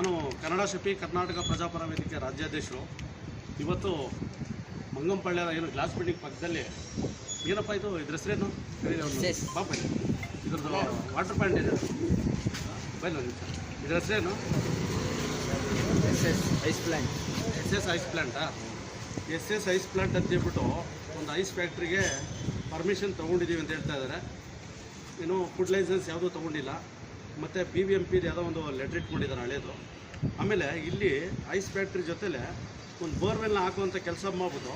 ನಾನು ಕನ್ನಡ ಶಿಪಿ ಕರ್ನಾಟಕ ಪ್ರಜಾಪರ ವೇದಿಕೆ ರಾಜ್ಯಾಧ್ಯಕ್ಷರು. ಇವತ್ತು ಮಂಗಂಪಳ್ಳಿಯ ಏನು ಗ್ಲಾಸ್ ಬಿಲ್ಡಿಂಗ್ ಪಕ್ಕದಲ್ಲಿ ಏನಪ್ಪ ಇದು? ಇದ್ರ ಹೆಸರೇನು ಪಾಪ ಇದ್ರದ್ದು ವಾಟರ್ ಪ್ಯಾಂಟ್ ಇದೆ. ಬೈಲ್ ಇದ್ರ ಹೆಸರೇನು S S ice plant. S S ice ಪ್ಲಾಂಟಾ S S ice plant ಅಂತ ಹೇಳ್ಬಿಟ್ಟು ಒಂದು ಐಸ್ ಫ್ಯಾಕ್ಟ್ರಿಗೆ ಪರ್ಮಿಷನ್ ತೊಗೊಂಡಿದ್ದೀವಿ ಅಂತ ಹೇಳ್ತಾ ಇದ್ದಾರೆ. ಏನು ಫುಡ್ ಲೈಸೆನ್ಸ್ ಯಾವುದೂ ತೊಗೊಂಡಿಲ್ಲ. ಮತ್ತು ಬಿ ಬಿ ಎಂ ಪಿದು ಯಾವುದೋ ಒಂದು ಲೆಟ್ರ್ ಇಟ್ಕೊಂಡಿದ್ದಾರೆ ಹಳೇದು. ಆಮೇಲೆ ಇಲ್ಲಿ ಐಸ್ ಫ್ಯಾಕ್ಟ್ರಿ ಜೊತೆಲೆ ಒಂದು ಬೋರ್ವೆಲ್ನ ಹಾಕುವಂಥ ಕೆಲಸ ಮಾಡ್ಬೋದು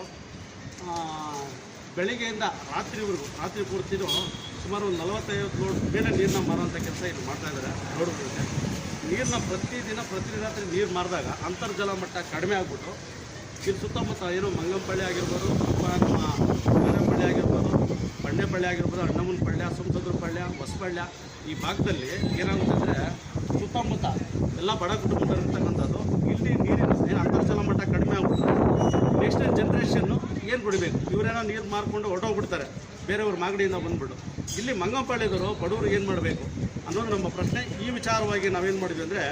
ಬೆಳಿಗ್ಗೆಯಿಂದ ರಾತ್ರಿವರೆಗೂ, ರಾತ್ರಿ ಪೂರ್ತಿನೂ ಸುಮಾರು ಒಂದು ನಲವತ್ತೈವತ್ತು ಲೋಡ್ ಮೇಲೆ ನೀರನ್ನ ಮಾರುವಂಥ ಕೆಲಸ ಇಲ್ಲಿ ಮಾಡ್ತಾ ಇದ್ದಾರೆ ರೋಡ್ಗಳಿಗೆ. ನೀರನ್ನ ಪ್ರತಿದಿನ ಪ್ರತಿ ರಾತ್ರಿ ನೀರು ಮಾರಿದಾಗ ಅಂತರ್ಜಲ ಮಟ್ಟ ಕಡಿಮೆ ಆಗ್ಬಿಟ್ಟು, ಇಲ್ಲಿ ಸುತ್ತಮುತ್ತ ಏನು ಮಂಗಂಪಳ್ಳಿ ಆಗಿರ್ಬೋದು ನಮ್ಮ ಮಾರೇಪಳ್ಳಿ ಆಗಿರ್ಬೋದು, ಬಂಡೆಪಳ್ಳಿ ಆಗಿರ್ಬೋದು, ಅಣ್ಣಮ್ಮನ ಪಳ್ಯ ಸುಮಸಂದ್ರ ಪಳ್ಯ ಹೊಸಪಳ್ಯ ಈ ಭಾಗದಲ್ಲಿ ಏನಾಗುತ್ತೆ ಅಂದರೆ ಸುತ್ತಮುತ್ತ ಎಲ್ಲ ಬಡ ಕುಟುಂಬದಲ್ಲಿರ್ತಕ್ಕಂಥದ್ದು ಇಲ್ಲಿ ನೀರಿನ ಏನು ಅಂತರ್ಜಲ ಮಟ್ಟ ಕಡಿಮೆ ಆಗ್ಬಿಟ್ಟು ನೆಕ್ಸ್ಟ್ ಜನ್ರೇಷನ್ನು ಏನು ಕುಡಿಬೇಕು? ಇವರೇನೋ ನೀರು ಮಾರ್ಕೊಂಡು ಹೊರಟೋಗ್ಬಿಡ್ತಾರೆ. ಬೇರೆಯವ್ರ ಮಾಗಡಿಯಿಂದ ಬಂದ್ಬಿಟ್ಟು ಇಲ್ಲಿ ಮಂಗಂಪಾಳ್ಯದವರು ಬಡವರು ಏನು ಮಾಡಬೇಕು? ಅನ್ನೋದು ನಮ್ಮ ಪ್ರಶ್ನೆ. ಈ ವಿಚಾರವಾಗಿ ನಾವೇನು ಮಾಡಿದ್ವಿ ಅಂದರೆ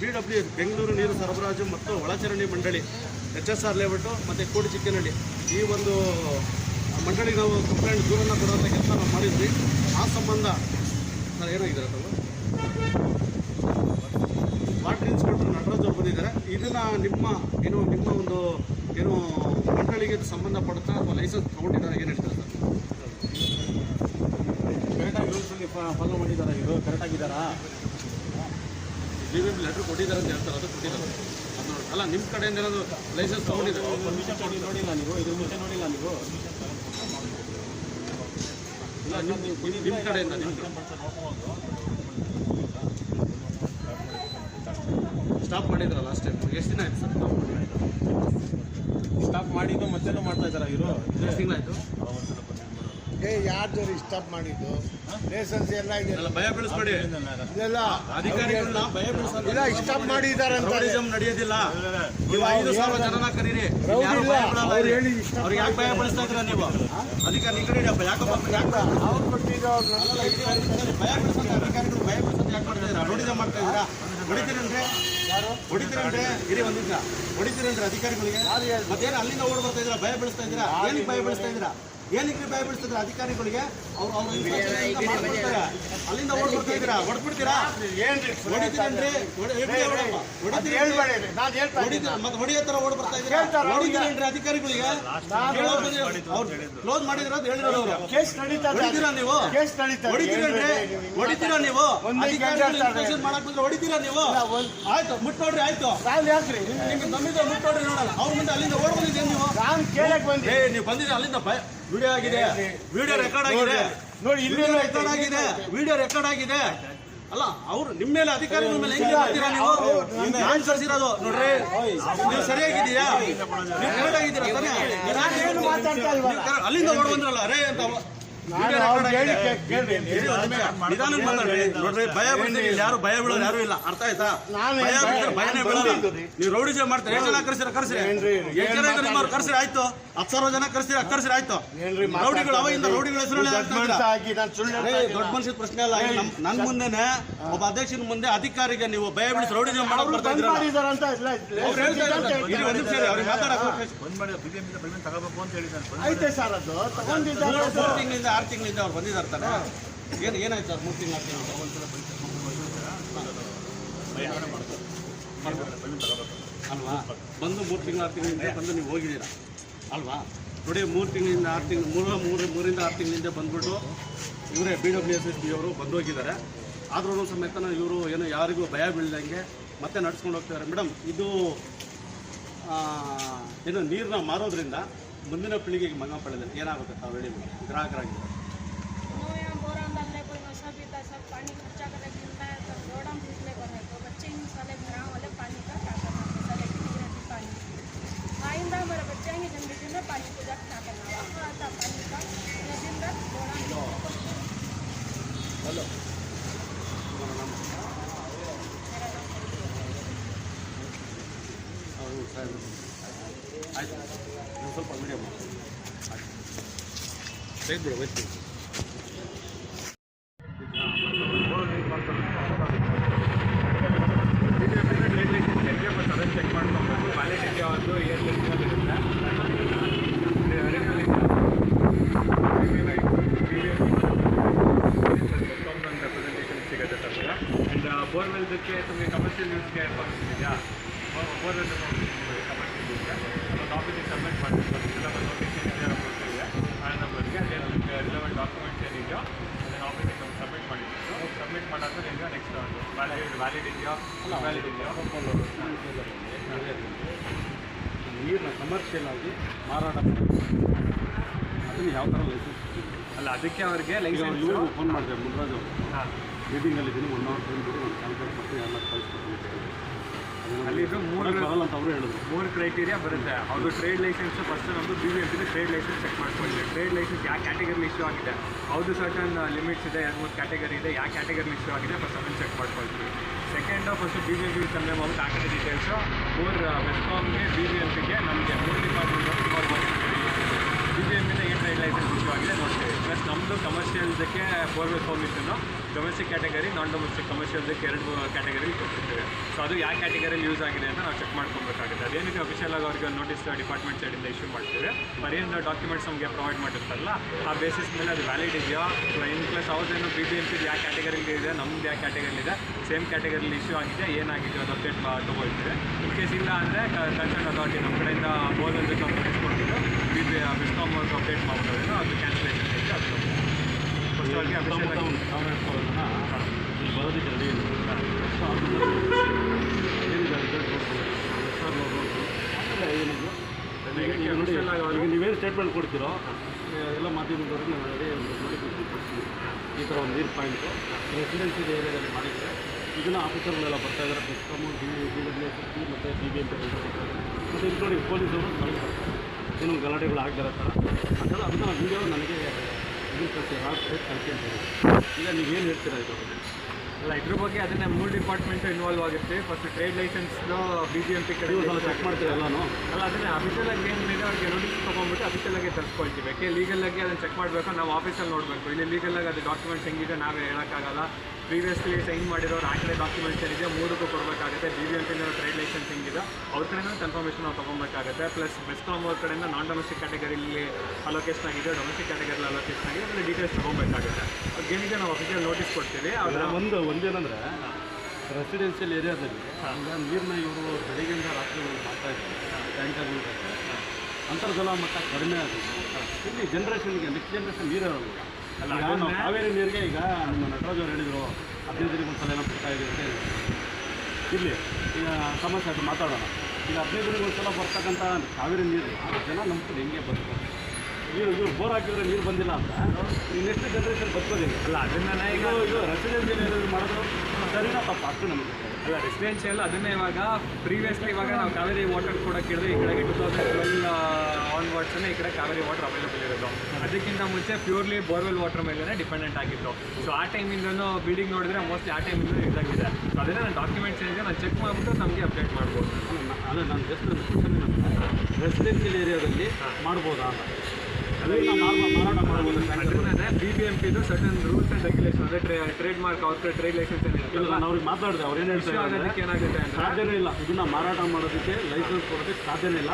ಬಿ ಡಬ್ಲ್ಯೂ ಬೆಂಗಳೂರು ನೀರು ಸರಬರಾಜು ಮತ್ತು ಒಳಚರಂಡಿ ಮಂಡಳಿ, ಎಚ್ ಎಸ್ ಆರ್ ಲೇಔಟು ಮತ್ತು ಕೋಡಿ ಚಿಕ್ಕನಹಳ್ಳಿ. ಈ ಒಂದು ಮಂಡಳಿಗೆ ನಾವು ಕಂಪ್ಲೇಂಟ್ ದೂರನ್ನು ಕೊಡುವಂಥ ಕೆಲಸ ನಾವು ಮಾಡಿದ್ವಿ. ಆ ಸಂಬಂಧ ಸರ್ ಏನಾಗಿದ್ದಾರೆ ತಾವು ವಾಟರ್ ಇನ್ಸ್ಪೆಕ್ಟರ್ ನಟರಾಜ್ ಅವರು ಬಂದಿದ್ದಾರೆ. ಇದನ್ನ ನಿಮ್ಮ ಏನು ನಿಮ್ಮ ಒಂದು ಏನು ಮಂಡಳಿಗೆ ಸಂಬಂಧಪಡುತ್ತಾ ಅಥವಾ ಲೈಸೆನ್ಸ್ ತಗೊಂಡಿದ್ದಾರೆ? ಏನು ಹೇಳ್ತಾರೆ ಸರ್? ಕರೆಕ್ಟಾಗಿ ರೂಲ್ಸಲ್ಲಿ ಫಾಲೋ ಮಾಡಿದ್ದಾರೆ ಇದು ಕರೆಕ್ಟಾಗಿದ್ದಾರಾ ಬಿ ಬಿ ಲೆಟ್ರ್ ಕೊಟ್ಟಿದ್ದಾರೆ ಅಂತ ಹೇಳ್ತಾರೆ. ಅದು ಕೊಟ್ಟಿದ್ದಾರೆ ಅದು ಅಲ್ಲ ನಿಮ್ಮ ಕಡೆಯಿಂದ ಏನಾದರೂ ಲೈಸೆನ್ಸ್ ತಗೊಂಡಿದ್ದಾರೆ? ಪರ್ಮಿಷನ್ ಕೊಡಿ ನೋಡಿಲ್ಲ ನೀವು? ಇದ್ರ ಮುಂಚೆ ನೋಡಿಲ್ಲ ನೀವು? ಇಲ್ಲ ನಿಮ್ಮ ಕಡೆಯಿಂದ ನಿಮ್ಮ ಸ್ಟಾಪ್ ಮಾಡಿದ್ರಲ್ಲ ಲಾಸ್ಟ್ ಟೈಮ್ ಎಷ್ಟು ದಿನ ಆಯ್ತು ಸರ್ ಸ್ಟಾಪ್ ಮಾಡಿ ಸ್ಟಾಪ್ ಮಾಡಿದ್ದು ಮತ್ತೆ ಮಾಡ್ತಾ ಇದ್ದಾರಾ ಇವರು ಎಷ್ಟು ತಿಂಗಳಾಯ್ತು ಏ ಯಾರ್ದು ಸ್ಟಾಪ್ ಮಾಡಿದ್ದು? ಲೈಸೆನ್ಸ್ ಎಲ್ಲ ಇದೆ. ಎಲ್ಲ ಭಯ ಬೆಳೆಸ್ಬೇಡಿ. ಇದೆಲ್ಲ ಅಧಿಕಾರಿಗಳನ್ನ ಭಯ ಬೀಳಿಸೋದು. ಇಲ್ಲ ಸ್ಟಾಪ್ ಮಾಡಿದ್ದಾರೆ ಅಂತ ರೌಡಿಸಂ ನಡೆಯೋದಿಲ್ಲ ನೀವು ಐದು ಸಾವಿರ ಜನನ ಕರೀರಿ ಯಾರು ಭಯ ಅವ್ರಿಗೆ ಯಾಕೆ ಭಯ ಬೆಳೆಸ್ತಾ ಇದ್ರ ನೀವು? ಅಧಿಕಾರಿ ಈ ಕಡೆ ಯಾಕಪ್ಪ ಯಾಕೆ ಭಯ ಅವ್ರು ಅಧಿಕಾರಿ ಭಯ ಬೀಳಿಸೋದು ಅಧಿಕಾರಿಗಳು ಭಯ ಬೀಳಿಸೋದು ಯಾಕೆ ಮಾಡ್ತಾ ಇದ್ದೀರಾ? ರೌಡಿಸಂ ಮಾಡ್ತಾ ಇದ್ದೀರಾ? ಹೊಡಿತೀರೇನ್ರಿ ಹೊಡಿತೀರೇನ್ರಿ? ಇರಿ ಒಂದ್ ನಿಮಿಷ ಹೊಡಿತೀರೇನ್ರಿ ಅಧಿಕಾರಿಗಳಿಗೆ ಮತ್ತೇನು ಅಲ್ಲಿಂದ ಓಡ್ ಬರ್ತಾ ಇದ್ದೀರಾ ಭಯ ಬೀಳಿಸ್ತಾ ಇದ್ದೀರಾ ಏನಕ್ಕೆ ಭಯ ಬೀಳಿಸ್ತಾ ಇದ್ದೀರಾ ಏನಕ್ಕೆ ಭಯ ಬೀಳಿಸ್ತಿದ್ರ ಅಧಿಕಾರಿಗಳಿಗೆ ಅವ್ರು ಅವ್ರ ಅಲ್ಲಿಂದ ಓಡ್ ಬರ್ತಾ ಇದ್ದೀರಾ? ಹೊಡ್ಬಿಡ್ತೀರಾ ಏನ್ರಿ ಹೊಡಿತೀರೇನ್ರಿ ಹೊಡಿತೀರ ಮತ್ತೆ ಹೊಡಿಯೋ ತರ ಓಡ್ ಬರ್ತಾ ಇದ್ದೀರಾ. ಹೊಡಿತೀರೇನ್ರಿ ಅಧಿಕಾರಿಗಳಿಗೆ ಅವ್ರು ಕ್ಲೋಸ್ ಮಾಡಿದ್ರ ಹೇಳಿರೋದು ಅವರು. ಕೇಸ್ ನಡೀತಾ ಇದೆ. ಹೊಡಿತೀರಾ ನೀವು. ಹೊಡಿತೀರೇನ್ರಿ ನೀವು? ಹೊಡಿತೀರಾ ನೀವು? ಅಧಿಕಾರಿಗಳು ಮಾಡಕ್ ಬಂದ್ರೆ ಹೊಡಿತೀರಾ ನೀವು? ಆಯ್ತು ಮುಟ್ಟೋಡ್ರಿ ಆಯ್ತು. ನಿಮ್ಗೆ ನಮ್ಮಿಂದ ಮುಟ್ಟೋಡ್ರಿ ನೋಡೋಣ ನೋಡಲ್ಲ. ಅವ್ರ ಮುಂದೆ ಅಲ್ಲಿಂದ ಓಡ್ ಬಂದಿದ್ದೀರಿ ನೀವು? ನಾನು ಕೇಳಕ್ ಬಂದೆ ಏ ನೀವು ಬಂದಿದ್ದೀರಿ? ಅಲ್ಲಿಂದ ವಿಡಿಯೋ ಆಗಿದೆ. ವಿಡಿಯೋ ರೆಕಾರ್ಡ್ ಆಗಿದೆ. ನೋಡಿ ಇಲ್ಲಿ ರೆಕಾರ್ಡ್ ಆಗಿದೆ. ವಿಡಿಯೋ ರೆಕಾರ್ಡ್ ಆಗಿದೆ. ಅಲ್ಲ ಅವ್ರು ನಿಮ್ಮ ಮೇಲೆ ಅಧಿಕಾರಿಗಳ ಮೇಲೆ ಹೆಂಗೆ ಮಾಡ್ತೀರಾ ನೀವು? ನಾನು ಕರ್ಸಿರೋದು ನೋಡ್ರಿ. ನೀವು ಸರಿಯಾಗಿದೀಯಾ ನೀವು ಕರೆಕ್ಟ್ ಆಗಿದ್ದೀರಾ ತಾನೇ. ಅಲ್ಲಿಂದ ಓಡ್ ಬಂದ್ರಲ್ಲ. ಅರೇ ಅಂತ ನೋಡ್ರಿ ಭಯ ಇಲ್ಲಿ ಯಾರು ಭಯ ಬೀಳೋರು ಯಾರು ಇಲ್ಲ. ಅರ್ಥ ಆಯ್ತಾ? ನಾನು ಭಯ ಬಿಟ್ಟರೆ ಭಯನೇ ಬೀಳಲ್ಲ ನೀವು ರೌಡಿ ರೌಡಿಜ ಮಾಡ್ತಾರೆ? ಎಷ್ಟು ಜನ ಕರ್ಸಿರ? ಕರ್ಸಿರಿ? ಏನ್ರಿ? ಎಷ್ಟು ಜನ ನಿಮ್ಮವ್ರು ಕರ್ಸಿರಿ? ಆಯ್ತು. ಹತ್ತು ಸಾವಿರ ಜನ ಕರ್ಸಿರಿ? ಕರ್ಸಿರಿ? ಆಯ್ತು. ಏನ್ರಿ ರೌಡಿಗಳು ಅವಾಗಿಂದ ರೌಡಿಗಳ ಹೆಸರು ದೊಡ್ಡ ಮನುಷ್ಯ ನಾನು ಸುಳ್ಳು ಅರೇ, ದೊಡ್ಡ ಇದ್ದೀನ. ಪ್ರಶ್ನೆ ಅಲ್ಲ. ನನ್ ಮುಂದೆನೆ ಒಬ್ಬ ಅಧ್ಯಕ್ಷನ ಮುಂದೆ ಅಧಿಕಾರಿಗೆ ನೀವು ಭಯ ಬಿಡಿಸಿ ರೌಡಿ ಜೇ ಅವ್ರು ಬರ್ತಾ ಬಂದ್ ಇದ್ರಲ್ಲ. ಅಂತ ಇಲ್ಲ ಅವ್ರು ಹೇಳ್ತಾ ಇದ್ದಾರೆ. ಇರಿ ಒಂದ್ ನಿಮಿಷ ಇರಿ, ಅವ್ರಿಗೆ ಮಾತಾಡಕ್ ಅವಕಾಶ ಬಂದ್ ಮಾಡಿ ಬಿ ಬಿ ಪರ್ಮಿಷನ್ ತಗೋಬೇಕು ಅಂತ ಹೇಳಿದ್ದಾರೆ ಆರು ತಿಂಗಳಿಂದ ಅವ್ರು ಬಂದಿದ್ದಾರೆ ತಾನೆ? ಏನು ಏನಾಯ್ತು ಸರ್ ಮೂರು ತಿಂಗಳು ಆರು ತಿಂಗಳು ಅಲ್ವಾ? ಬಂದು ಮೂರು ತಿಂಗಳು ಆರು ತಿಂಗಳಿಂದ ಬಂದು ನೀವು ಹೋಗಿದ್ದೀರಾ? ಅಲ್ವಾ? ನೋಡಿ ಮೂರು ತಿಂಗಳಿಂದ ಆರು ತಿಂಗಳು ಮೂರು ಮೂರು ಮೂರಿಂದ ಆರು ತಿಂಗಳಿಂದ ಬಂದ್ಬಿಟ್ಟು ಇವರೇ B W S S B ಅವರು ಬಂದು ಹೋಗಿದ್ದಾರೆ. ಆದ್ರೂ ಸಮೇತ ಇವರು ಏನು ಯಾರಿಗೂ ಭಯ ಬೀಳ್ದಂಗೆ ಮತ್ತೆ ನಡ್ಸ್ಕೊಂಡು ಹೋಗ್ತಿದ್ದಾರೆ ಮೇಡಮ್ ಇದು ಏನು ನೀರನ್ನ ಮಾರೋದ್ರಿಂದ ಮುಂದಿನ ಪೀಳಿಗೆಗೆ ಮಂಗಪಳ್ಳಿದಲ್ಲಿ ಏನಾಗುತ್ತೆ ತಾವು ಹೇಳಿ ಮೇಡಮ್ ಗ್ರಾಹಕರಾಗಿದ್ದಾರೆ नो यहाँ बोरा ಸ್ವಲ್ಪ ವಿಡಿಯೋ ಮಾಡಿ ತೆಗೆದ್ಬಿಡು ವೈಟ್ ಆಗಿ ಮಾರಾಟ ಅದನ್ನು ಯಾವ ಥರ ಲೈಸೆನ್ಸ್ ಅಲ್ಲ ಅದಕ್ಕೆ ಅವರಿಗೆ ಲೈಸೆನ್ಸ್ ಇವ್ರಿಗೂ ಫೋನ್ ಮಾಡಿದೆ ಮುನ್ರಾಜ್ ಅವರು. ಹಾಂ. ಮೀಟಿಂಗಲ್ಲಿ ಇದ್ದೀನಿ ಒನ್ ಅವರ್ ಟೈಮ್ ಬಿಟ್ಟು ಒಂದು ಕ್ಯಾಲ್ಕುಲೇಟ್ ಮಾಡಿ ಎಲ್ಲ ಕಳಿಸ್ಕೊಡ್ತೀನಿ ಅಲ್ಲಿ ಇದು ಮೂರು ಅಂತ ಅವರು ಹೇಳಿದ್ರು. ಮೂರು ಕ್ರೈಟೀರಿಯಾ ಬರುತ್ತೆ. ಅವ್ರದ್ದು ಟ್ರೇಡ್ ಲೈಸೆನ್ಸ್ ಫಸ್ಟ್ ನಮ್ಮದು B B M trade licence check ಮಾಡ್ಕೊಳ್ಳಿ ಟ್ರೇಡ್ ಲೈಸೆನ್ಸ್ ಯಾವ ಕ್ಯಾಟಗರಿ ಇಶ್ಯೂ ಆಗಿದೆ? ಅವ್ರದ್ದು ಸರ್ಟನ್ ಲಿಮಿಟ್ಸ್ ಇದೆ ಎರಡು ಮೂರು ಕ್ಯಾಟಗರಿ ಇದೆ ಯಾವ ಕ್ಯಾಟಗರಿ ಇಶ್ಯೂ ಆಗಿದೆ ಫಸ್ಟ್ ಅದನ್ನು ಚೆಕ್ ಮಾಡ್ಕೊಳ್ತೀವಿ. Second first B B M P ಕಮ್ಮಿ ಮಾಡ್ಬಿಟ್ಟು ಹಾಕಿದ ಡೀಟೇಲ್ಸು ಮೂರು ವೆಸ್ಕಾಮ್ಗೆ ಬಿ ಬಿ ಎಂ ಪಿಗೆ ನಮಗೆ ಮೂರು ಡಿಪಾರ್ಟ್ಮೆಂಟ್ ಬಿ ಬಿ ಎಂ ಇಂದ ಏನು ಟ್ರೇಡ್ ಲೈಸೆನ್ಸ್ ಇಶ್ಯೂ ಆಗಿದೆ. ನೋಡ್ತೀವಿ. ಪ್ಲಸ್ ನಮ್ಮದು ಕಮರ್ಷಿಯಲ್ದಕ್ಕೆ borewell permission domestic category non domestic ಕಮರ್ಷಿಯಲ್ದಕ್ಕೆ ಎರಡು ಕ್ಯಾಟಗರಿ ಕೊಟ್ಟಿರ್ತೇವೆ. ಸೊ ಅದು ಯಾವ ಕ್ಯಾಟಗರಿಲಿ ಯೂಸ್ ಆಗಿದೆ ಅಂತ ನಾವು ಚೆಕ್ ಮಾಡ್ಕೊಬೇಕಾಗುತ್ತೆ. ಅದೇನಿದೆ ಅಫಿಷಿಯಲ್ ಆಗಿ ಅವ್ರಿಗೆ ನೋಟಿಸ್ ಡಿಪಾರ್ಟ್ಮೆಂಟ್ ಸೈಡಿಂದ ಇಶ್ಯೂ ಮಾಡ್ತೀವಿ. ಬರೀಯಿಂದ ಡಾಕ್ಯುಮೆಂಟ್ಸ್ ನಮಗೆ ಪ್ರೊವೈಡ್ ಮಾಡಿರ್ತಾರಲ್ಲ, ಆ ಬೇಸಿಸ್ ಮೇಲೆ ಅದು ವ್ಯಾಲಿಡ್ ಇದೆಯಾ? ಇನ್ ಪ್ಲಸ್ ಅವ್ರದ್ದೇನು ಬಿ ಬಿ ಎಂ ಸಿ ಯಾವ ಕ್ಯಾಟಗರಿಲಿ ಇದೆ, ನಮ್ದು ಯಾವ ಕ್ಯಾಟಗರಿ ಇದೆ ಸೇಮ್ ಕ್ಯಾಟಗರಿಲಿ ಇಶ್ಯೂ ಆಗಿದೆ ಏನಾಗಿದೆ ಅದು ಅಪ್ಡೇಟ್ ತೊಗೊಳ್ತೀವಿ. ಇನ್ ಕೇಸ್ ಇಲ್ಲ ಅಂದರೆ ಕನ್ಸರ್ನ್ ಅಥಾರಿಟಿ ನಮ್ಮ ಕಡೆಯಿಂದ ಬೋರ್ವೆಲ್ ಕೊಟ್ಟಿದ್ದು ಬಿ ಬಿಸ್ಕಾಮ್ ಅವ್ರಿಗೆ ಅಪ್ಡೇಟ್ ಮಾಡ್ಬೋದು ಅದು ಕ್ಯಾನ್ಸಲೇಷನ್ ಇದೆ ಅದು ಫಸ್ಟ್ ಅವ್ರಿಗೆ ಅಫಿಷಿಯಲ್ ಆಗಿ ಇಲ್ಲಿ ಬರೋದಕ್ಕೆ ರೆಡಿ ಸೊ ಏನಿದೆ ಈಗ ನೀವೇನು ಸ್ಟೇಟ್ಮೆಂಟ್ ಕೊಡ್ತೀರೋ ಎಲ್ಲ ಮಾಧ್ಯಮದವ್ರಿಗೆ ನಾನು ಅದೇ ಒಂದು ಕೊಡ್ತೀನಿ ಈ ಥರ ಒಂದು ನೀರು ಪಾಯಿಂಟು ರೆಸಿಡೆನ್ಸಿ ಏರಿಯಾದಲ್ಲಿ ಮಾಡಿದರೆ ಇದನ್ನು ಆಫೀಸರ್ಗಳೆಲ್ಲ ಬರ್ತಾ ಇದ್ದಾರೆ BESCOM D D W S S P ಮತ್ತು ಡಿ ಬಿ ಎಂ ಪಿ ಮತ್ತು ಇನ್ಕ್ಲೂಡಿಂಗ್ ಪೊಲೀಸವರು ಕಳಿಸ್ತಾರೆ ಏನು ಗಲಾಟೆಗಳು ಆಗ್ದಿರೋ ಥರ. ಅದನ್ನು ಅದನ್ನ ವೀಡಿಯೋ ನನಗೆ ಇದನ್ನು ಕಳಿಸಿ ರಾತ್ ಕಳಿಸಿ ಈಗ ನೀವೇನು ಹೇಳ್ತೀರಾ ಇದು ಅಲ್ಲ ಇದ್ರ ಬಗ್ಗೆ ಅದನ್ನ ಮೂರು ಡಿಪಾರ್ಟ್ಮೆಂಟ್ ಇನ್ವಾಲ್ವ್ ಆಗುತ್ತೆ. First trade licence B G M P ಕಡೆ ಚೆಕ್ ಮಾಡ್ತೀವಿ ಎಲ್ಲಾನು? ಅಲ್ಲ ಅದನ್ನ ಅಫಿಷಿಯಲ್ ಆಗಿ ಏನಿದೆ ಅವ್ರಿಗೆ ನೋಟಿಸ್ ತಗೊಂಡ್ಬಿಟ್ಟು ಅಫಿಷಿಯಲ್ ಆಗಿ ತರಿಸ್ಕೊಳ್ತೀವಿ. ಯಾಕೆ ಲೀಗಲ್ ಆಗಿ ಅದನ್ನ ಚೆಕ್ ಮಾಡಬೇಕು ನಾವು ಆಫೀಸಲ್ಲಿ ನೋಡಬೇಕು. ಇಲ್ಲಿ ಲೀಗಲ್ ಆಗಿ ಅದು ಡಾಕ್ಯುಮೆಂಟ್ಸ್ ಹೆಂಗಿದೆ ನಾವೇ ಹೇಳೋಕ್ಕಾಗಲ್ಲ. ಪ್ರೀವಿಯಸ್ಲಿ ಸೈನ್ ಮಾಡಿರೋರು ಹಾಕಿದ ಡಾಕ್ಯುಮೆಂಟ್ಸ್ ಏನಿದೆ ಮೂರಕ್ಕೂ ಕೊಡಬೇಕಾಗುತ್ತೆ. ಬಿ ಬಿ ಎಂ ಪಿನ ಟ್ರೇಡ್ ಲೈಸೆನ್ಸ್ ಹೆಂಗಿದೆ ಅವ್ರ ಕಡೆಯಿಂದ ಕನ್ಫರ್ಮೇಷನ್ ನಾವು ತೊಗೊಬೇಕಾಗುತ್ತೆ. ಪ್ಲಸ್ ಬೆಸ್ಕಾಮ್ ಅವ್ರ ಕಡೆಯಿಂದ ನಾನ್ ಡೊಮೆಸ್ಟಿಕ್ ಕ್ಯಾಟಗರಿಲಿ ಅಲೋಕೇಶನ್ ಆಗಿದೆ ಡೊಮೆಸ್ಟಿಕ್ ಕ್ಯಾಟಗರಿಲಿ ಅಲೋಕೇಶನ್ ಆಗಿದೆ ಅದನ್ನ ಡೀಟೇಲ್ಸ್ ತೊಗೊಬೇಕಾಗುತ್ತೆ. ಏನಿದೆ ನಾವು ಅಫಿಷಿಯಲ್ ನೋಟಿಸ್ ಕೊಡ್ತೀವಿ. ಅದರ ಒಂದು ಒಂದೇನಂದರೆ ರೆಸಿಡೆನ್ಷಿಯಲ್ ಏರಿಯಾದಲ್ಲಿ ಈಗ ನೀರನ್ನ ಇವರು ಬೆಳಿಗ್ಗೆಯಿಂದ ರಾತ್ರಿ ಮಾಡ್ತಾ ಇದ್ದಾರೆ. ಟ್ಯಾಂಕರ್ ನೀರು ಅಂತರ್ಜಲ ಮಟ್ಟ ಕಡಿಮೆ ಆಗಿದೆ. ಇಲ್ಲಿ ಜನ್ರೇಷನ್ಗೆ ನೆಕ್ಸ್ಟ್ ಜನ್ರೇಷನ್ ನೀರು ಇರಲ್ಲ. ಕಾವೇರಿ ನೀರಿಗೆ ಈಗ ನಮ್ಮ ನಟರಾಜ್ ಅವ್ರು ಹೇಳಿದರು ಹದಿನೈದು ದಿನಕ್ಕೆ ಒಂದ್ಸಲ ಏನೋ ಬರ್ತಾ ಇದೆ ಅಂತ. ಇರಲಿ ಈಗ ಸಮಸ್ಯೆ ಅದು ಮಾತಾಡೋಣ. ಈಗ ಹದಿನೈದು ದಿನಕ್ಕೆ ಒಂದ್ಸಲ ಬರ್ತಕ್ಕಂಥ ಕಾವೇರಿ ನೀರು ಜನ ನಂಬ್ಕೊಂಡು ಹೆಂಗೆ ಬದುಕೋದು ನೀರು ಇವ್ರು ಬೋರ್ ಹಾಕಿದ್ರೆ ನೀರು ಬಂದಿಲ್ಲ ಅಂತ. ಈ ನೆಕ್ಸ್ಟ್ ಜನ್ರೇಷನ್ ಬದುಕೋದಿಲ್ಲ ಅಲ್ಲ ಅದನ್ನ ಈಗ ಈಗ ಇದು ರೆಸಿಡೆನ್ಷಿಯಲ್ ಏರಿಯಾದಲ್ಲಿ ಮಾಡೋದು ಸರಿನಾ ತಪ್ಪು? ಅಷ್ಟು ನಮಗೆ. ಅಲ್ಲ ರೆಸಿಡೆನ್ಷಿಯಲ್ ಅದನ್ನೇ ಇವಾಗ ಪ್ರೀವಿಯಸ್ಲಿ ಇವಾಗ ನಾವು ಕಾವೇರಿ ವಾಟರ್ ಕೂಡ ಕೇಳಿದ್ರೆ ಈ ಕಡೆಗೆ ಟೂ ತೌಸಂಡ್ ಟ್ವೆಲ್ ಆನ್ವರ್ಡ್ಸೇ ಈ ಕಡೆ ಕಾವೇರಿ ವಾಟರ್ ಅವೈಲೇಬಲ್ ಇರೋದು. ಅದಕ್ಕಿಂತ ಮುಂಚೆ ಪ್ಯೂರ್ಲಿ ಬೋರ್ವೆಲ್ ವಾಟರ್ ಮೇಲೇ ಡಿಪೆಂಡೆಂಟ್ ಆಗಿತ್ತು. ಸೊ ಆ ಟೈಮಿಂದನೂ ಬಿಲ್ಡಿಂಗ್ ನೋಡಿದ್ರೆ ಮೋಸ್ಟ್ಲಿ ಆ ಟೈಮಿಂದ ಇದಾಗಿದೆ. ಸೊ ಅದನ್ನ ನಾನು ಡಾಕ್ಯುಮೆಂಟ್ಸ್ ಏನಿದೆ ನಾನು ಚೆಕ್ ಮಾಡಿಬಿಟ್ಟು ನಮಗೆ ಅಪ್ಡೇಟ್ ಮಾಡ್ಬೋದು. ಅಲ್ಲ ನಾನು ಜಸ್ಟ್ ರೆಸಿಡೆನ್ಷಿಯಲ್ ಏರಿಯಾದಲ್ಲಿ ಮಾಡ್ಬೋದಾ ಅಂತ. ಮಾರಾಟ ಮಾಡ್ಬೋದು ಅದನ್ನೇ ಬಿ ಬಿ ಎಂ ಪಿದು ಸರ್ಟನ್ ರೂಲ್ಸ್ ಅಂಡ್ ರೆಗ್ಯುಲೇಷನ್ ಅಂದ್ರೆ ಟ್ರೇಡ್ ಮಾರ್ಕ್ ಅವ್ರ ಟ್ರೇಡ್ ಲೈಸೆನ್ಸ್ ಏನಿರುತ್ತಲ್ಲ ನಾನು ಅವ್ರಿಗೆ ಮಾತಾಡಿದೆ ಅವ್ರು ಏನು ಹೇಳ್ತಾರೆ ಏನಾಗುತ್ತೆ ಸಾಧ್ಯನೇ ಇಲ್ಲ ಇದನ್ನ ಮಾರಾಟ ಮಾಡೋದಕ್ಕೆ ಲೈಸೆನ್ಸ್ ಕೊಡೋದಕ್ಕೆ ಸಾಧ್ಯನೇ ಇಲ್ಲ.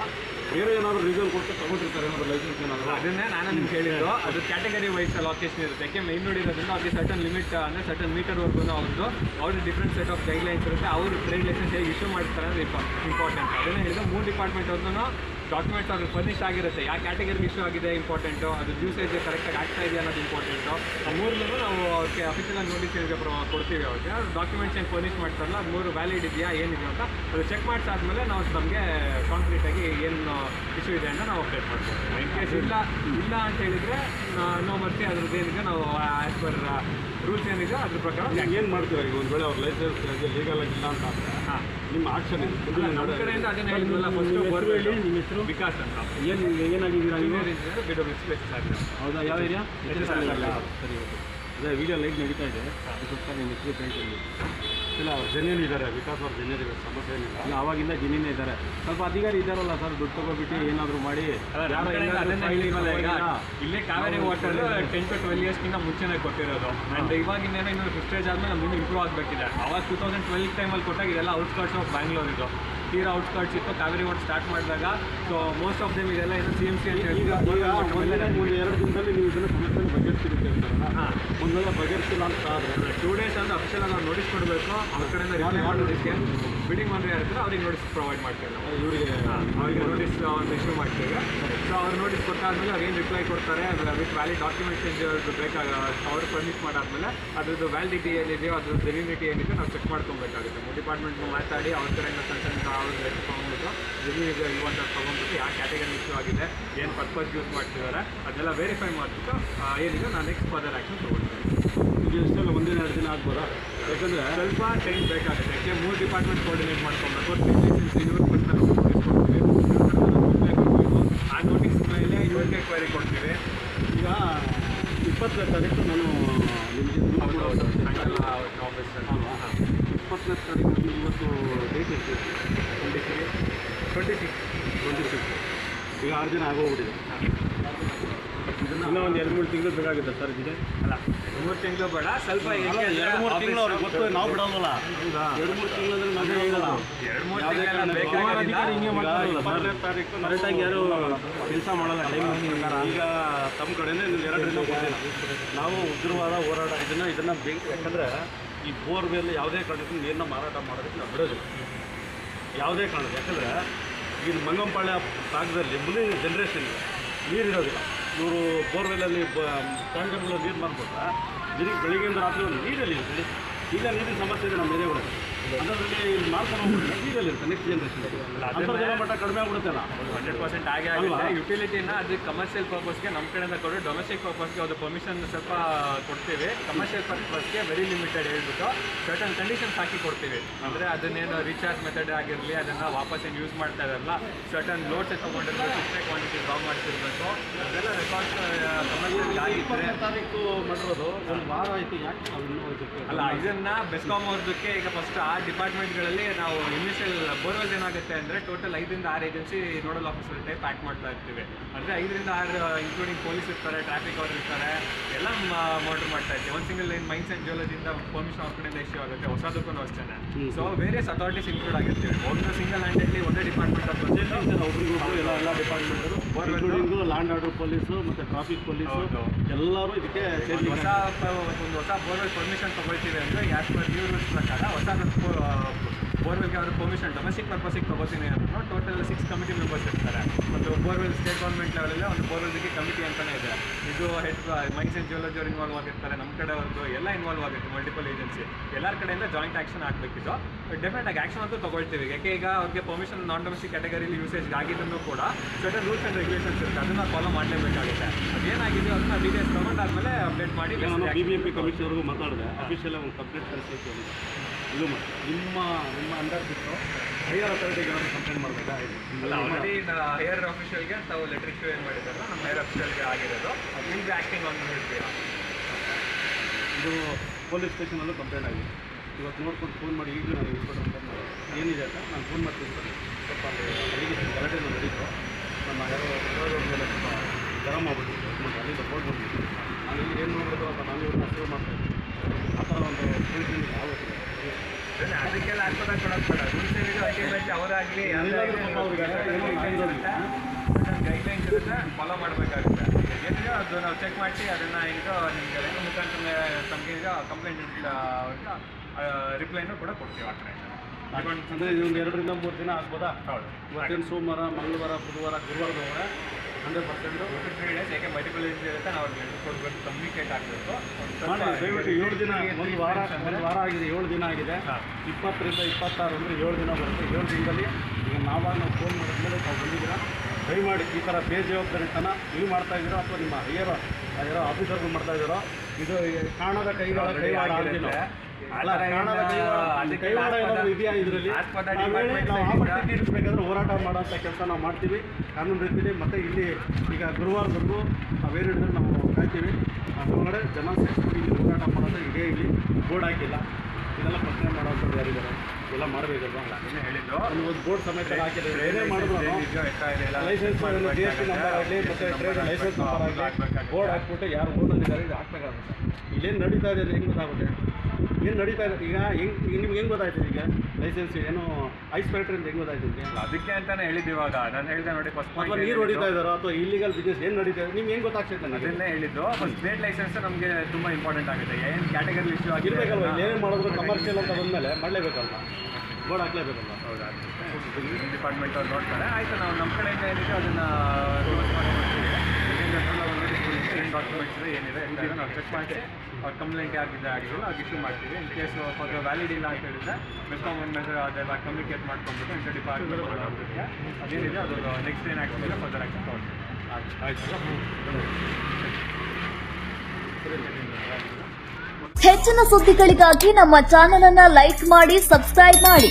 ಬೇರೆ ಏನಾದರೂ ರೀಸನ್ ಕೊಟ್ಟು ತಗೊಂಡಿರ್ತಾರೆ ಏನಾದರೂ ಲೈಸೆನ್ಸ್ ಏನಾದರೂ? ಅದನ್ನೇ ನಾನು ನಿಮ್ಗೆ ಹೇಳಿದ್ದು. ಅದು ಕ್ಯಾಟಗರಿ ವೈಸ್ ಲೊಕೇಶನ್ ಇರುತ್ತೆ. ಯಾಕೆ ಮೈನ್ ನೋಡಿರೋದ್ರಿಂದ ಅವ್ರಿಗೆ ಸರ್ಟನ್ ಲಿಮಿಟ್ ಅಂದರೆ ಸರ್ಟನ್ ಮೀಟರ್ವರೆಗೂ ಅವ್ರದ್ದು ಅವ್ರದ್ದು ಡಿಫ್ರೆಂಟ್ ಸೆಟ್ ಆಫ್ ಗೈಡ್ಲೈನ್ಸ್ ಇರುತ್ತೆ. ಅವರು ಟ್ರೇಡ್ ಲೈಸೆನ್ಸ್ ಹೇಗೆ ಇಶ್ಯೂ ಮಾಡ್ತಾರೆ ಅಂದರೆ ಇಂಪಾರ್ಟೆಂಟ್ ಅದನ್ನೇ ಹೇಳಿದ್ರೆ ಮೂರು ಡಿಪಾರ್ಟ್ಮೆಂಟ್ ಅವ್ರದ್ದು ಡಾಕ್ಯುಮೆಂಟ್ಸ್ ಅವ್ರಿಗೆ ಫರ್ನಿಶ್ ಆಗಿರುತ್ತೆ. ಯಾವ ಕ್ಯಾಟಗರಿ ಇಶ್ಯೂ ಆಗಿದೆ ಇಂಪಾರ್ಟೆಂಟು ಅದು ಯೂಸೇಜ್ ಕರೆಕ್ಟಾಗಿ ಆಗ್ತಾ ಇದೆಯಾ ಅನ್ನೋದು ಇಂಪಾರ್ಟೆಂಟು ಆ ಮೂರನ್ನೂ ನಾವು ಅವ್ರಿಗೆ ಅಫಿಷಿಯಲ್ ಆಗಿ ನೋಟಿಸ್ ಪ್ರ- ಕೊಡ್ತೀವಿ ಅವ್ರಿಗೆ ಡಾಕ್ಯುಮೆಂಟ್ಸ್ ಏನು ಫರ್ನಿಶ್ ಮಾಡ್ತಾರಲ್ಲ, ಅದು ಮೂರು ವ್ಯಾಲಿಡ್ ಇದೆಯಾ ಏನಿದೆ ಅಂತ ಅದು ಚೆಕ್ ಮಾಡಿಸಾದ್ಮೇಲೆ ನಾವು ನಮಗೆ ಕಾಂಕ್ರೀಟಾಗಿ ಏನು ಇಶ್ಯೂ ಇದೆ ಅಂತ ನಾವು ಅಪ್ಡೇಟ್ ಮಾಡ್ತೀವಿ ಇನ್ ಕೇಸ್ ಇಲ್ಲ ಇಲ್ಲ ಅಂತ ಹೇಳಿದರೆ ನಾವು ಮತ್ತೆ ಅದ್ರದ್ದು ಏನಿದೆ, ನಾವು ಆ್ಯಸ್ ಪರ್ ರೂಲ್ಸ್ ಏನಿದೆ, ಅದ್ರ ಪ್ರಕಾರ ಏನು ಮಾಡ್ತೀವಿ ಒಂದು ವೇಳೆ ಅವ್ರ ಲೈಸೆನ್ಸ್ ಲೀಗಲ್ ಆಗಿಲ್ಲ ಅಂತ ನಿಮ್ಮ ಆಕ್ಷನ್ ನಮ್ಮ ಕಡೆಯಿಂದ ಫಸ್ಟ್ ಹೆಸರು? ವಿಕಾಸ್ ಅಂತ. ಏನು ಏನಾಗಿದ್ದೀರಾ ನೀವು? ಆಗಿದೆ ಹೌದಾ ಯಾವ ಏರಿಯಾ. ಸರಿ ಓಕೆ. ಅದೇ ವಿಡಿಯೋ ಲೈಟ್ ನಡೀತಾ ಇದೆ. ಅದಕ್ಕೋಸ್ಕರ ನಿಮ್ಮ ಹೆಸರು ಕೇಳ್ತೀನಿ ಇಲ್ಲ ಅವ್ರು ಜೆನ್ಯನ್ ಇದ್ದಾರೆ ವಿಕಾಸ್ ಅವ್ರು ಜೆನ್ಯನ್ ಇದ್ದಾರೆ ಸಮಸ್ಯೆ ಏನಿಲ್ಲ. ಇಲ್ಲ ಅವಾಗಿಂದ ಜೆನ್ಯನ್ ಇದ್ದಾರೆ. ಸ್ವಲ್ಪ ಅಧಿಕಾರಿ ಇದ್ದಾರಲ್ಲ ಸರ್ ದುಡ್ಡು ತಗೋಬಿಟ್ಟು ಏನಾದರೂ ಮಾಡಿ. ಇಲ್ಲೇ Kaveri water ten to twelve ಇಯರ್ಸ್ಗಿಂತ ಮುಂಚೆನೇ ಕೊಟ್ಟಿರೋದು. ಆ್ಯಂಡ್ ಇವಾಗಿಂದ ಇನ್ನು ಸ್ಟೇಜ್ ಆದಮೇಲೆ ಮುಂದೆ ಇಂಪ್ರೂವ್ ಆಗಬೇಕಿದೆ ಅವಾಗ ಟೂ ತೌಸಂಡ್ ಟ್ವೆಲ್ ಟೈಮಲ್ಲಿ ಕೊಟ್ಟಾಗ ಇದೆಲ್ಲ ಔಟ್ಸ್ಕರ್ಟ್ಸ್ ಆಫ್ ಬ್ಯಾಂಗ್ಳೂರ್ ಇದು. ತೀರಾ ಔಟ್ಸ್ಕರ್ಟ್ಸ್ ಇತ್ತು ಕಾವೇರಿ ವಾಟರ್ ಸ್ಟಾರ್ಟ್ ಮಾಡಿದಾಗ. ಸೊ ಮೋಸ್ಟ್ ಆಫ್ ದೆಮ್ ಇದೆಲ್ಲ ಏನು ಸಿ ಎಂ ಸಿ ಅಂತ ಈಗ ಮೂರು ಒಂದು ಎರಡು ದಿನದಲ್ಲಿ ನೀವು ಇದನ್ನು ಸಮಸ್ಯೆ ಬಗೆಹರಿಸಿರುತ್ತೆ ಅಂತಾರಲ್ಲ ಹಾಂ. ಬಗೆಹರಿಸಿಲ್ಲ ಅಂತ ಆದರೆ. ಟೂ ಡೇಸ್ ಅಂತ ಅಫಿಷಿಯಲ್ ಆಗಿ ನೋಟಿಸ್ ಕೊಡಬೇಕು. ಅವ್ರ ಕಡೆಯಿಂದ ರಿಪ್ಲೈ ಮಾಡೋದಕ್ಕೆ ಬಿಲ್ಡಿಂಗ್ ಮಂತ್ರಿ ಯಾರಿದ್ರೆ ಅವ್ರಿಗೆ ನೋಟಿಸ್ ಪ್ರೊವೈಡ್ ಮಾಡ್ತಾರೆ ನಾವು. ಇವರಿಗೆ ಅವರಿಗೆ ನೋಟಿಸ್ ಒಂದು ಇಶ್ಯೂ ಮಾಡ್ತೀವಿ. ಸೊ ಅವ್ರು ನೋಟಿಸ್ ಕೊಟ್ಟಾದ್ಮೇಲೆ ಅವ್ರು ಏನು ರಿಪ್ಲೈ ಕೊಡ್ತಾರೆ ವಿತ್ ವ್ಯಾಲಿಡ್ ಡಾಕ್ಯುಮೆಂಟ್ಸ್ ಬೇಕಾಗ ಅವ್ರು ಪರ್ಮಿಟ್ ಮಾಡಾದ್ಮೇಲೆ ಅದ್ರದ್ದು ವ್ಯಾಲಿಡಿಟಿ ಏನಿದೆಯೋ ಅದ್ರದ್ದು ಜೆನ್ಯೂನಿಟಿ ಏನಿದೆ ನಾವು ಚೆಕ್ ಮಾಡ್ಕೊಬೇಕಾಗುತ್ತೆ. ಡಿಪಾರ್ಟ್ಮೆಂಟ್ ಮಾತಾಡಿ ಅವ್ರ ಕಡೆಯಿಂದ ಕನ್ಸರ್ನ್ ಅವ್ರ ಲೆಕ್ಕ ತೊಗೊಂಡ್ಬಿಟ್ಟು ರಿವ್ಯೂ ಇದೆ ಅಂತ ತೊಗೊಂಡ್ಬಿಟ್ಟು ಯಾವ ಕ್ಯಾಟಗರಿ ಇಶ್ಯೂ ಆಗಿದೆ ಏನು ಪರ್ಪಸ್ ಯೂಸ್ ಮಾಡ್ತಿದ್ದಾರೆ ಅದೆಲ್ಲ ವೆರಿಫೈ ಮಾಡಿಬಿಟ್ಟು ಏನಿದೆ ನಾನು ನೆಕ್ಸ್ಟ್ ಫರ್ದರ್ ಆ್ಯಕ್ಷನ್ ತೊಗೊಳ್ತೀನಿ. ಇಷ್ಟೆಲ್ಲ ಒಂದಿನ ಎರಡು ದಿನ ಆಗ್ಬೋದಾ? ಯಾಕಂದರೆ ಸ್ವಲ್ಪ ಟೈಮ್ ಬೇಕಾಗುತ್ತೆ. ಯಾಕೆ ಮೂರು ಡಿಪಾರ್ಟ್ಮೆಂಟ್ ಕೋರ್ಡಿನೇಟ್ ಮಾಡ್ಕೊಬೇಕು ಇವ್ರ ಪರ್ಸನಲ್ ಆ ನೋಟಿಸ್ ಮೇಲೆ ಇವ್ರಿಗೆ ಕ್ವೈರಿ ಕೊಡ್ತೀವಿ ಈಗ ಇಪ್ಪತ್ತನೇ ತಾರೀಕು ನಾನು ನಿಮಗೆ ಹೌದು ಸಾಯಂಕಾಲ ಆಫೀಸ್ ಇಪ್ಪತ್ತನೇ ತಾರೀಕು ಇವತ್ತು ಡೇಟ್ ಇರ್ತದೆ twenty three twenty six twenty six ಈಗ ಆರು ದಿನ ಆಗೋಗ್ಬಿಟ್ಟಿದೆ. ಇನ್ನೂ ಒಂದು ಎರಡು ಮೂರು ತಿಂಗಳು ಬೇಕಾಗುತ್ತೆ ಸರ್ ಇದಕ್ಕೆ? ಅಲ್ಲ ಮೂರು ತಿಂಗಳು ಬೇಡ ಸ್ವಲ್ಪ ಎರಡು ಮೂರು ತಿಂಗಳು ಅವ್ರಿಗೆ ಗೊತ್ತು ನಾವು ಬಿಡೋಲ್ಲ ಎರಡು ಮೂರು ತಿಂಗಳು ಅಂದ್ರೆ ಮದುವೆ ಹೇಳಲ್ಲ ಎರಡು ಮೂರು ತಿಂಗಳು ತಾರೀಕು ಕರೆಕ್ಟಾಗಿ ಯಾರು ಕೆಲಸ ಮಾಡಲ್ಲ ಟೈಮ್ ಈಗ ತಮ್ಮ ಕಡೆನೇ ನೀವು ದಿನ ಕೊಡ್ತೀರ? ನಾವು ಉಗ್ರವಾದ ಹೋರಾಟ ಇದನ್ನು ಇದನ್ನು ಬೇಕು ಯಾಕಂದ್ರೆ ಈ ಬೋರ್ವೆಲ್ ಯಾವುದೇ ಕಾರಣಕ್ಕೂ ನೀರನ್ನ ಮಾರಾಟ ಮಾಡೋದಕ್ಕೆ ನಾವು ಬಿಡೋದು ಯಾವುದೇ ಕಾರಣಕ್ಕೆ. ಯಾಕಂದ್ರೆ ಈ ಮಂಗಂಪಾಳ್ಯ ಭಾಗದಲ್ಲಿ ಮುಂದಿನ ಜನ್ರೇಷನ್ ನೀರು ಇರೋದಿಲ್ಲ. ಇವರು ಬೋರ್ವೆಲ್ಲಲ್ಲಿ ಬ ಟ್ಯಾಂಕರ್ಗಳು ನೀರು ಮಾಡ್ಬಿಟ್ರೆ ಬೆಳಿಗ್ಗೆಯಿಂದ ರಾತ್ರಿ ಒಂದು ನೀರಲ್ಲಿ ಈಗ ನೀರಿನ ಸಮಸ್ಯೆ ಇದೆ ನಮ್ಮ ಏರಿಯಾಗಳಲ್ಲಿ ಅದರಲ್ಲಿ ಮಾಡ್ಕೊಂಡು ಇರುತ್ತೆ ನೆಕ್ಸ್ಟ್ ಜನ್ರೇಷನ್ ಅಂತರ್ಜಲ ಮಟ್ಟ ಕಡಿಮೆ ಆಗ್ಬಿಡುತ್ತಲ್ಲ ಹಂಡ್ರೆಡ್ ಪರ್ಸೆಂಟ್ ಆಗೇ ಆಗುತ್ತೆ ಯುಟಿಲಿಟಿನ ಅದು ಕಮರ್ಷಿಯಲ್ ಪರ್ಪಸ್ಗೆ ನಮ್ಮ ಕಡೆಯಿಂದ ಕೊಡು ಡೊಮೆಸ್ಟಿಕ್ ಪರ್ಪಸ್ಗೆ ಅದು ಪರ್ಮಿಷನ್ ಸ್ವಲ್ಪ ಕೊಡ್ತೀವಿ. ಕಮರ್ಷಿಯಲ್ ಪರ್ಪಸ್ಗೆ ವೆರಿ ಲಿಮಿಟೆಡ್ ಹೇಳ್ಬಿಟ್ಟು ಸರ್ಟನ್ ಕಂಡೀಷನ್ಸ್ ಹಾಕಿ ಕೊಡ್ತೀವಿ. ಅಂದರೆ ಅದನ್ನೇನು ರೀಚಾರ್ಜ್ ಮೆಥಡ್ ಆಗಿರಲಿ ಅದನ್ನು ವಾಪಸ್ ಏನು ಯೂಸ್ ಮಾಡ್ತಾ ಇರಲ್ಲ ಸರ್ಟನ್ ಲೋಡ್ಸ್ ತೊಗೊಂಡಿರ್ಬೇಕು ಇಷ್ಟೇ ಕ್ವಾಂಟಿಟಿ ಡ್ರಾ ಮಾಡ್ತಿರ್ಬೇಕು. ಅದೆಲ್ಲ ರೆಕಾರ್ಡ್ಸ್ ಕಮರ್ಷಿಯಲ್ ಆಗಿದ್ದರೆ ತಾರೀಕು ಮಾಡಿರೋದು ಒಂದು ವಾರ ಆಯಿತು ಯಾಕೆ ಅಲ್ಲ ಇದನ್ನು ಬೆಸ್ಕಾಮ್ ಅವ್ರದಕ್ಕೆ ಈಗ ಫಸ್ಟ್ ಆ ಡಿಪಾರ್ಟ್ಮೆಂಟ್ಗಳಲ್ಲಿ ನಾವು ಇನಿಷಿಯಲ್ ಬೋರ್ವೆಲ್ ಏನಾಗುತ್ತೆ ಅಂದರೆ ಟೋಟಲ್ ಐದರಿಂದ ಆರು agency nodal officer type act ಮಾಡ್ತಾ ಇರ್ತೀವಿ. ಅಂದರೆ ಐದರಿಂದ ಆರು ಇನ್ಕ್ಲೂಡಿಂಗ್ ಪೊಲೀಸ್ ಇರ್ತಾರೆ ಟ್ರಾಫಿಕ್ ಅವ್ರು ಇರ್ತಾರೆ ಎಲ್ಲ ಮಾಡ್ರ್ ಮಾಡ್ತಾ ಇರ್ತೀವಿ. ಒಂದು ಸಿಂಗಲ್ ಲೈನ್ ಮೈನ್ಸ್ ಆ್ಯಂಡ್ ಜಿಯೋಲಜಿಯಿಂದ ಪರ್ಮಿಷನ್ ಅವ್ರ ಕಡೆಯಿಂದ ಇಶ್ಯೂ ಆಗುತ್ತೆ ಹೊಸದಕ್ಕೂ ಅಷ್ಟೇ ಸೊ ವೇರಿಯಸ್ ಅಥಾರಿಟೀಸ್ ಇನ್ಕ್ಲೂಡ್ ಆಗಿರ್ತೀವಿ. ಒಂದು ಸಿಂಗಲ್ ಹ್ಯಾಂಡೆಡ್ಲಿ ಒಂದೇ ಡಿಪಾರ್ಟ್ಮೆಂಟ್ ಒಬ್ರಿಗೊಬ್ರು ಎಲ್ಲ ಎಲ್ಲ ಡಿಪಾರ್ಟ್ಮೆಂಟರು ಇನ್ಕ್ಲೂಡಿಂಗು ಲ್ಯಾಂಡ್ ಆರ್ಡರ್ ಪೊಲೀಸು ಮತ್ತು ಟ್ರಾಫಿಕ್ ಪೊಲೀಸು ಎಲ್ಲರೂ ಇದಕ್ಕೆ ಹೊಸ ಒಂದು ಹೊಸ ಬೋರ್ವೆಲ್ ಪರ್ಮಿಷನ್ ತಗೊಳ್ತೀವಿ ಅಂದರೆ ಯಾಸ್ ಪರ್ ನ್ಯೂ ರೂಲ್ಸ್ ಪ್ರಕಾರ ಹೊಸ ಬೋರ್ವೆಲ್ಗೆ ಅವರು ಪರ್ಮಿಷನ್ ಡೊಮೆಸ್ಟಿಕ್ ಪರ್ಪಸಿಗೆ ತಗೋತೀನಿ ಅಂದ್ರೂ ಟೋಟಲ್ ಸಿಕ್ಸ್ ಕಮಿಟಿ ಮೆಂಬರ್ಸ್ ಇರ್ತಾರೆ. ಮತ್ತು ಬೋರ್ವೆಲ್ ಸ್ಟೇಟ್ ಗೌರ್ಮೆಂಟ್ ಲೆವೆಲಲ್ಲಿ ಒಂದು ಬೋರ್ವೆಲ್ಗೆ ಕಮಿಟಿ ಅಂತಲೇ ಇದೆ. ಇದು ಹೆಡ್ ಮೈನ್ಸ್ ಆ್ಯಂಡ್ ಜಿಯೋಲಜಿ ಅವ್ರು ಇನ್ವಾಲ್ವ್ ಆಗಿರ್ತಾರೆ ನಮ್ಮ ಕಡೆ ಅವ್ರದ್ದು ಎಲ್ಲ ಇನ್ವಾಲ್ವ್ ಆಗುತ್ತೆ ಮಲ್ಟಿಪಲ್ ಏಜೆನ್ಸಿ ಎಲ್ಲರ ಕಡೆಯಿಂದ ಜಾಯಿಂಟ್ ಆ್ಯಕ್ಷನ್ ಆಗಬೇಕಿತ್ತು. ಡೆಫಿನೆಟ್ ಆಗಿ ಆ್ಯಕ್ಷನ್ ಅಂತೂ ತೊಗೊಳ್ತೀವಿ. ಯಾಕೆ ಈಗ ಅವ್ರಿಗೆ ಪರ್ಮಿಷನ್ ನಾನ್ ಡೊಮೆಸ್ಟಿಕ್ ಕ್ಯಾಟಗರಿಲಿ ಯೂಸೇಜ್ ಆಗಿದ್ದನ್ನು ಕೂಡ ಸರ್ಟನ್ ರೂಲ್ಸ್ ಆ್ಯಂಡ್ ರೆಗ್ಯುಲೇಷನ್ಸ್ ಇರುತ್ತೆ. ಅದನ್ನು ಫಾಲೋ ಮಾಡಲೇಬೇಕಾಗುತ್ತೆ. ಅದೇನಾಗಿದೆ ಅದನ್ನ ಡೀಟೇಲ್ಸ್ ತೊಗೊಂಡಾದ್ಮೇಲೆ ಅಪ್ಡೇಟ್ ಮಾಡಿ ಬಿ ಬಿ ಎಂ ಪಿ ಕಮಿಷನರ್ಗೂ ಮಾತಾಡಿದೆ. ಅಫಿಷಿಯಲ್ ಒಂದು ಕಂಪ್ಲೇಂಟ್ ಕಳಿಸೋಕೆ ಇದು ನಿಮ್ಮ ನಿಮ್ಮ ಅಂಡರ್ ಬಿಟ್ಟು ಹೈಯರ್ ಅಥಾರಿಟಿಗೆ ಏನಾದರೂ ಕಂಪ್ಲೇಂಟ್ ಮಾಡಬೇಕಾ? ಅಲ್ಲ ಆಲ್ರೆಡಿ ಹೈಯರ್ ಅಫಿಷಿಯಲ್ಗೆ ತಾವು ಲೆಟರ್ ಇಶ್ಯೂ ಏನು ಮಾಡಿದಾರಲ್ಲ ನಮ್ಮ ಹೈಯರ್ ಆಫೀಷಿಯಲ್ಗೆ ಆಗಿರೋದು. ಅದು ಬಿ ಆ್ಯಕ್ಟಿಂಗ್ ಆನ್ ಹೇಳ್ತೀರಾ? ಇದು ಪೊಲೀಸ್ ಸ್ಟೇಷನಲ್ಲೂ ಕಂಪ್ಲೇಂಟ್ ಆಗಿದೆ. ಇವತ್ತು ನೋಡ್ಕೊಂಡು ಫೋನ್ ಮಾಡಿ ಈಗಲೂ ನಾನು ಇನ್ಸ್ಪೆಕ್ಟರ್ ಕಂಪ್ಲೇಂಟ್ ಮಾಡಿ ಏನಿದೆ ಅಂತ ನಾನು ಫೋನ್ ಮಾಡ್ತೀನಿ ಸರ್. ಸ್ವಲ್ಪ ಅಲ್ಲಿ ಅಲ್ಲಿಗೆ ಗಲಾಟೆ ನಡೀತು? ನಮ್ಮ ಹೈಯರ್ ಯಾರೋ ಮೇಲೆ ಸ್ವಲ್ಪ ಗರಂ ಆಗ್ಬಿಟ್ಟಿತ್ತು. ಅಲ್ಲಿ ಫೋನ್ ಬಂದಿತ್ತು ನಾನು ಇಲ್ಲಿ ಏನು ನೋಡೋದು ಅಂತ ನಾನು ಇವ್ರನ್ನ ಸೇವ್ ಮಾಡ್ತೀನಿ ಥರ ಒಂದು ಆಗುತ್ತೆ ಅದಕ್ಕೆಲ್ಲ ಕೊಡೋದು ಬೇಡ ಅವರಾಗಲಿ. ಗೈಡ್ಲೈನ್ಸ್ ಇರುತ್ತೆ ಫಾಲೋ ಮಾಡಬೇಕಾಗುತ್ತೆ ಏನಿದೆ ಅದು ನಾವು ಚೆಕ್ ಮಾಡಿ ಅದನ್ನು ಇದು ನಿಮಗೆ ರೈತ ಮುಖಾಂತರ ತಮಗೆ ಕಂಪ್ಲೇಂಟ್ ರಿಪ್ಲೈನೂ ಕೂಡ ಕೊಡ್ತೀವಿ ಆ ಕಡೆ ಅಂದರೆ ಇದೊಂದು ಎರಡರಿಂದ ಮೂರು ದಿನ ಆಗ್ಬೋದಾ? ಹೌದು. ಇವತ್ತೇನು ಸೋಮವಾರ ಮಂಗಳವಾರ ಬುಧವಾರ ಗುರುವಾರದವರೆ? ಹಂಡ್ರೆಡ್ ಪರ್ಸೆಂಟ್ ಯಾಕೆ ಮಲ್ಟಿಪಲ್ ಇರುತ್ತೆ ನಾವು ಕೊಡಬೇಕು ಕಮ್ಯುನಿಕೇಟ್ ಆಗಬೇಕು. ದಯವಿಟ್ಟು ಏಳು ದಿನ ಒಂದು ವಾರ ಒಂದು ವಾರ ಆಗಿದೆ ಏಳು ದಿನ ಆಗಿದೆ. ಇಪ್ಪತ್ತರಿಂದ ಇಪ್ಪತ್ತಾರು ಅಂದರೆ ಏಳು ದಿನ ಬರುತ್ತೆ. ಏಳು ದಿನದಲ್ಲಿ ಈಗ ನಾವಾಗ ನಾವು ಫೋನ್ ಮಾಡಿದ್ಮೇಲೆ ನಾವು ಬಂದಿದ್ದೀರಾ? ದಯಮಾಡಿ ಈ ಥರ ಬೇಜವಾಬ್ದಾರಿತನ ನೀವು ಮಾಡ್ತಾ ಇದ್ದೀರೋ ಅಥವಾ ನಿಮ್ಮ ಹೈಯರ್ ಯಾರೋ ಆಫೀಸರ್ಗಳು ಮಾಡ್ತಾ ಇದ್ದೀರೋ? ಇದು ಕಾಣದ ಕೈಗಳ ಕೈವಾಡ ಆಗಿಲ್ಲ. ಇದೆಯಾ ಇದರಲ್ಲಿ? ಹೋರಾಟ ಮಾಡೋಂಥ ಕೆಲಸ ನಾವು ಮಾಡ್ತೀವಿ. ಕಾನೂನು ರೀತಿಯಲ್ಲಿ ಮತ್ತೆ ಇಲ್ಲಿ ಈಗ ಗುರುವಾರದವರೆಗೂ ನಾವೇನು ಹೇಳಿದ್ರೆ ನಾವು ಕಾಯ್ತೀವಿ. ಅದರೊಳಗಡೆ ಜನ ಸೇರಿಸ್ಕೊಂಡು ಇಲ್ಲಿ ಹೋರಾಟ ಮಾಡೋದು ಇದೇ ಇಲ್ಲಿ. ಬೋರ್ಡ್ ಹಾಕಿಲ್ಲ. ಇದೆಲ್ಲ ಪ್ರಶ್ನೆ ಮಾಡೋಂಥದ್ದು ಯಾರಿದ್ದಾರೆ? ಎಲ್ಲ ಮಾಡಬೇಕಲ್ವಾ? ಅದನ್ನೇ ಹೇಳಿದ್ದು. ಒಂದು ಒಂದು ಬೋರ್ಡ್ ಸಮೇತ ಹಾಕಿದ್ರೆ ಏನೇ ಮಾಡಿದ್ರು licence G S T number ಆಗಲಿ ಮತ್ತು ಟ್ರೇಡ್ ಲೈಸೆನ್ಸ್ ನಂಬರ್ ಆಗಲಿ ಬೋರ್ಡ್ ಹಾಕ್ಬಿಟ್ಟು ಯಾರು ಓನರ್ ಇದು ಹಾಕ್ಬೇಕಾಗುತ್ತೆ. ಇಲ್ಲೇನು ನಡೀತಾ ಇದೆ ಹೆಂಗ್ ಗೊತ್ತಾಗುತ್ತೆ? ಏನು ನಡೀತಾ ಇದೆ? ಈಗ ಹೆಂಗೆ ಈಗ ನಿಮ್ಗೆ ಹೆಂಗೆ ಗೊತ್ತಾಯ್ತು ಈಗ? ಲೈಸೆನ್ಸ್ ಏನು ಐಸ್ ಫ್ಯಾಕ್ಟ್ರಿ ಹೆಂಗೆ ಗೊತ್ತಾಯ್ತು ನಿಮಗೆ? ಅದಕ್ಕೆ ಅಂತಾನೆ ಹೇಳಿದ್ದು ಇವಾಗ. ನಾನು ಹೇಳಿದೆ ನೋಡಿ ಫಸ್ಟ್ ಅಥವಾ ನೀರು ಹೊಡಿತಾ ಇದ್ದಾರೋ ಅಥವಾ ಇಲ್ಲಿಗಲ್ ಬಿಸ್ನೆಸ್ ಏನು ನಡೀತಾ ಇದೆ? ನಿಮ್ಗೆ ಹೆಂಗೆ ಗೊತ್ತಾಗ್ತೈತೆ ನನಗೆ? ಅದನ್ನೇ ಹೇಳಿದ್ದು. ಸ್ಟೇಟ್ ಲೈಸೆನ್ಸ್ ನಮಗೆ ತುಂಬಾ ಇಂಪಾರ್ಟೆಂಟ್ ಆಗುತ್ತೆ. ಏನು ಕ್ಯಾಟಗರಿ ಇಶ್ಯೂ ಆಗಿರ್ಬೇಕಲ್ಲ ಇರಬೇಕಲ್ವ? ಏನೇ ಮಾಡಿದ್ರು ಕಮರ್ಷಿಯಲ್ ಅಂತ ಬಂದಮೇಲೆ ಮಾಡಲೇಬೇಕಲ್ವ? ಬೋರ್ಡ್ ಹಾಕ್ಲೇಬೇಕಲ್ವ? ಹೌದಾ ಡಿಪಾರ್ಟ್ಮೆಂಟ್ ಅವ್ರು ನೋಡ್ತಾರೆ. ಆಯ್ತು ನಾವು ನಮ್ಮ ಕಡೆಯಿಂದ ಏನಿದೆ ಅದನ್ನ ಡಾಕ್ಯುಮೆಂಟ್ಸ್ ಇದೆ ಏನಿದೆ ಎಲ್ಲ ನಾವು ಚೆಕ್ ಮಾಡಿ ಅವ್ರ ಕಂಪ್ಲೇಂಟ್ ಯಾರಿದೆ ಆಗಿಲ್ಲ ಅದು ಇಶ್ಯೂ ಮಾಡ್ತೀವಿ. ಇನ್ ಕೇಸ್ ಫಾರ್ ವ್ಯಾಲಿಡ್ ಇಲ್ಲ ಅಂತ ಹೇಳಿದ್ರೆ ಮೆಸ್ಕಾಮ್ ಒಂದು ಮೆಸೇಜ್ ಅದೆಲ್ಲ ಕಮ್ಯುನಿಕೇಟ್ ಮಾಡ್ಕೊಂಡ್ಬಿಟ್ಟು ಇಂಟರ್ ಡಿಪಾರ್ಟ್ಮೆಂಟ್ ಅದೇನಿದೆ ಅದು ನೆಕ್ಸ್ಟ್ ಏನು ಆ್ಯಕ್ಷನ್ ಅಂದರೆ ಫರ್ದರ್ ಆ್ಯಕ್ಷನ್ ತಗೊಳ್ತೀವಿ. ಆಯ್ತು. ಹೆಚ್ಚಿನ ಸುದ್ದಿಗಳಿಗಾಗಿ ನಮ್ಮ ಚಾನೆಲ್ ಅನ್ನ ಲೈಕ್ ಮಾಡಿ ಸಬ್ಸ್ಕ್ರೈಬ್ ಮಾಡಿ.